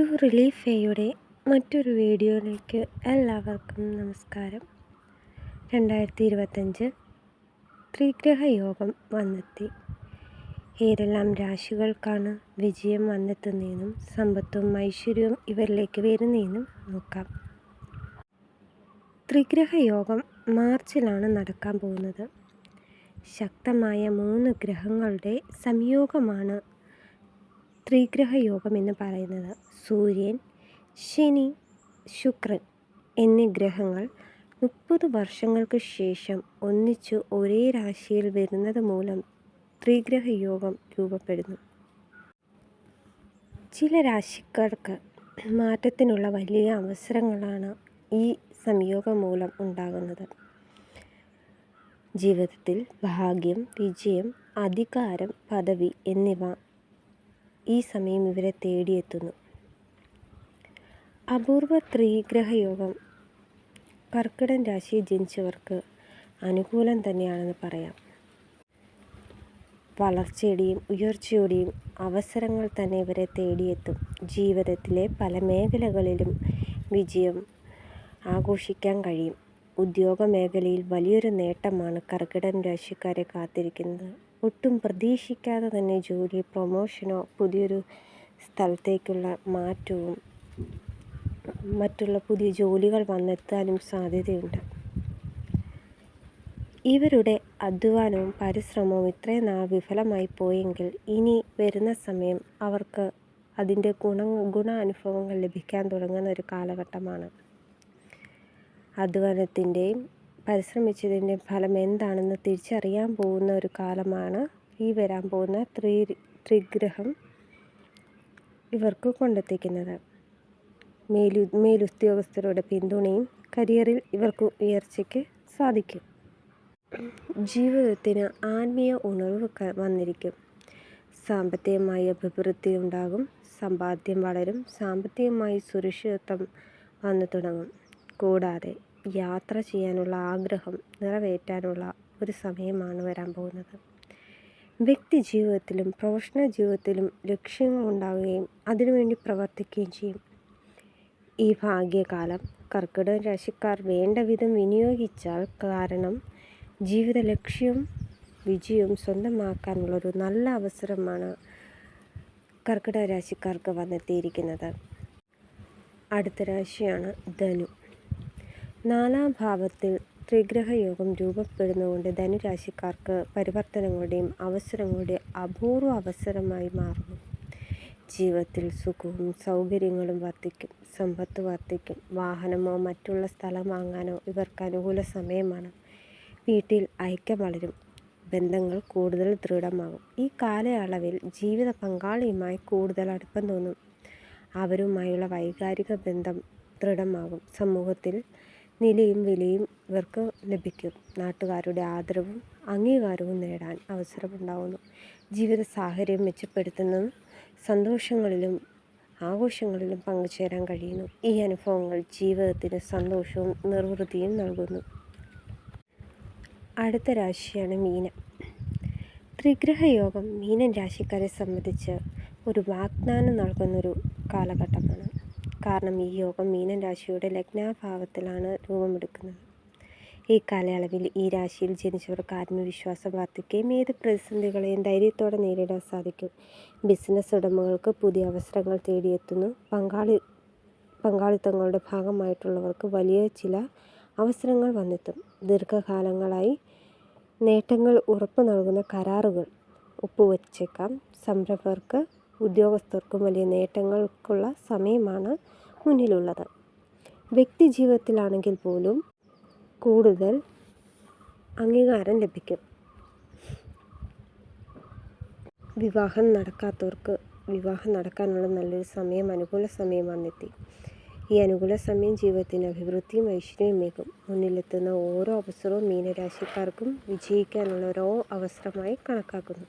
To relief എയുടെ മറ്റൊരു വീഡിയോയിലേക്ക് എല്ലാവർക്കും നമസ്കാരം. രണ്ടായിരത്തി ഇരുപത്തഞ്ച് ത്രിഗ്രഹ യോഗം വന്നെത്തി. ഏതെല്ലാം രാശികൾക്കാണ് വിജയം വന്നെത്തുന്നതെന്നും സമ്പത്തും ഐശ്വര്യവും ഇവരിലേക്ക് വരുന്നതെന്നും നോക്കാം. ത്രിഗ്രഹ യോഗം മാർച്ചിലാണ് നടക്കാൻ പോകുന്നത്. ശക്തമായ മൂന്ന് ഗ്രഹങ്ങളുടെ സംയോഗമാണ് ത്രിഗ്രഹ യോഗം എന്ന് പറയുന്നത് സൂര്യൻ ശനി ശുക്രൻ എന്നീ ഗ്രഹങ്ങൾ മുപ്പത് വർഷങ്ങൾക്ക് ശേഷം ഒന്നിച്ചു ഒരേ രാശിയിൽ വരുന്നത് മൂലം ത്രിഗ്രഹ യോഗം രൂപപ്പെടുന്നു. ചില രാശിക്കാർക്ക് മാറ്റത്തിനുള്ള വലിയ അവസരങ്ങളാണ് ഈ സംയോഗം മൂലം ഉണ്ടാകുന്നത്. ജീവിതത്തിൽ ഭാഗ്യം വിജയം അധികാരം പദവി എന്നിവ ഈ സമയം ഇവരെ തേടിയെത്തുന്നു. അപൂർവ ത്രിഗ്രഹയോഗം. കർക്കിടൻ രാശിയിൽ ജനിച്ചവർക്ക് അനുകൂലം തന്നെയാണെന്ന് പറയാം. വളർച്ചയുടെയും ഉയർച്ചയുടെയും അവസരങ്ങൾ തന്നെ ഇവരെ തേടിയെത്തും. ജീവിതത്തിലെ പല മേഖലകളിലും വിജയം ആഘോഷിക്കാൻ കഴിയും. ഉദ്യോഗ മേഖലയിൽ വലിയൊരു നേട്ടമാണ് കർക്കിടൻ രാശിക്കാരെ കാത്തിരിക്കുന്നത്. ഒട്ടും പ്രതീക്ഷിക്കാതെ തന്നെ ജോലി പ്രൊമോഷനോ പുതിയൊരു സ്ഥലത്തേക്കുള്ള മാറ്റവും മറ്റുള്ള പുതിയ ജോലികൾ വന്നെത്താനും സാധ്യതയുണ്ട്. ഇവരുടെ അധ്വാനവും പരിശ്രമവും ഇത്രയും നാൾ വിഫലമായി പോയെങ്കിൽ ഇനി വരുന്ന സമയം അവർക്ക് അതിന്റെ ഗുണ ഗുണാനുഭവങ്ങൾ ലഭിക്കാൻ തുടങ്ങുന്ന ഒരു കാലഘട്ടമാണ്. അധ്വാനത്തിന്റെയും പരിശ്രമിച്ചതിന്റെ ഫലം എന്താണെന്ന് തിരിച്ചറിയാൻ പോകുന്ന ഒരു കാലമാണ് ഈ വരാൻ പോകുന്ന ത്രി ത്രിഗ്രഹം ഇവർക്ക് കൊണ്ടെത്തിക്കുന്നത്. മേലു മേലുദ്യോഗസ്ഥരുടെ പിന്തുണയും കരിയറിൽ ഇവർക്ക് ഉയർച്ചയ്ക്ക് സാധിക്കും. ജീവിതത്തിന് ആത്മീയ ഉണർവ് വന്നിരിക്കും. സാമ്പത്തികമായി അഭിവൃദ്ധി ഉണ്ടാകും സമ്പാദ്യം വളരും സാമ്പത്തികമായി സുരക്ഷിതത്വം വന്നു തുടങ്ങും. കൂടാതെ യാത്ര ചെയ്യാനുള്ള ആഗ്രഹം നിറവേറ്റാനുള്ള ഒരു സമയമാണ് വരാൻ പോകുന്നത്. വ്യക്തി ജീവിതത്തിലും പ്രൊഫഷണൽ ജീവിതത്തിലും ലക്ഷ്യങ്ങൾ ഉണ്ടാവുകയും അതിനുവേണ്ടി പ്രവർത്തിക്കുകയും ചെയ്യും. ഈ ഭാഗ്യകാലം കർക്കിടക രാശിക്കാർ വേണ്ട വിധം വിനിയോഗിച്ചാൽ കാരണം ജീവിത ലക്ഷ്യവും വിജയവും സ്വന്തമാക്കാനുള്ളൊരു നല്ല അവസരമാണ് കർക്കിടക രാശിക്കാർക്ക് വന്നെത്തിയിരിക്കുന്നത്. അടുത്ത രാശിയാണ് ധനു. നാലാം ഭാവത്തിൽ ത്രിഗ്രഹയോഗം രൂപപ്പെടുന്നതുകൊണ്ട് ധനുരാശിക്കാർക്ക് പരിവർത്തനങ്ങളുടെയും അവസരങ്ങളുടെയും അപൂർവ അവസരമായി മാറുന്നു. ജീവിതത്തിൽ സുഖവും സൗകര്യങ്ങളും വർദ്ധിക്കും. സമ്പത്ത് വർദ്ധിക്കും. വാഹനമോ മറ്റുള്ള സ്ഥലം വാങ്ങാനോ ഇവർക്ക് അനുകൂല സമയമാണ്. വീട്ടിൽ ഐക്യം വളരും. ബന്ധങ്ങൾ കൂടുതൽ ദൃഢമാകും. ഈ കാലയളവിൽ ജീവിത പങ്കാളിയുമായി കൂടുതൽ അടുപ്പം തോന്നും. അവരുമായുള്ള വൈകാരിക ബന്ധം ദൃഢമാകും. സമൂഹത്തിൽ നിലയും വിലയും ഇവർക്ക് ലഭിക്കും. നാട്ടുകാരുടെ ആദരവും അംഗീകാരവും നേടാൻ അവസരമുണ്ടാകുന്നു ജീവിത സാഹചര്യം മെച്ചപ്പെടുത്തുന്നതും സന്തോഷങ്ങളിലും ആഘോഷങ്ങളിലും പങ്കുചേരാൻ കഴിയുന്നു. ഈ അനുഭവങ്ങൾ ജീവിതത്തിന് സന്തോഷവും നിർവൃതിയും നൽകുന്നു. അടുത്ത രാശിയാണ് മീനം. ത്രിഗ്രഹയോഗം മീനൻ രാശിക്കാരെ സംബന്ധിച്ച് ഒരു വാഗ്ദാനം നൽകുന്നൊരു കാലഘട്ടമാണ്. കാരണം ഈ യോഗം മീനൻ രാശിയുടെ ലഗ്നാഭാവത്തിലാണ് രൂപമെടുക്കുന്നത്. ഈ കാലയളവിൽ ഈ രാശിയിൽ ജനിച്ചവർക്ക് ആത്മവിശ്വാസം വർദ്ധിക്കുകയും ഏത് പ്രതിസന്ധികളെയും ധൈര്യത്തോടെ നേരിടാൻ സാധിക്കും. ബിസിനസ് ഉടമകൾക്ക് പുതിയ അവസരങ്ങൾ തേടിയെത്തുന്നു. പങ്കാളി പങ്കാളിത്തങ്ങളുടെ ഭാഗമായിട്ടുള്ളവർക്ക് വലിയ ചില അവസരങ്ങൾ വന്നെത്തും. ദീർഘകാലങ്ങളായി നേട്ടങ്ങൾ ഉറപ്പു നൽകുന്ന കരാറുകൾ ഒപ്പുവച്ചേക്കാം. സംരംഭകർക്ക് ഉദ്യോഗസ്ഥർക്കും വലിയ നേട്ടങ്ങൾക്കുള്ള സമയമാണ് മുന്നിലുള്ളത്. വ്യക്തി ജീവിതത്തിലാണെങ്കിൽ പോലും കൂടുതൽ അംഗീകാരം ലഭിക്കും. വിവാഹം നടക്കാത്തവർക്ക് വിവാഹം നടക്കാനുള്ള നല്ലൊരു സമയം അനുകൂല സമയമാണെത്തി ഈ അനുകൂല സമയം ജീവിതത്തിന് അഭിവൃദ്ധിയും ഐശ്വര്യമേകും മുന്നിലെത്തുന്ന ഓരോ അവസരവും മീനരാശിക്കാർക്കും വിജയിക്കാനുള്ള ഓരോ അവസരമായി കണക്കാക്കുന്നു.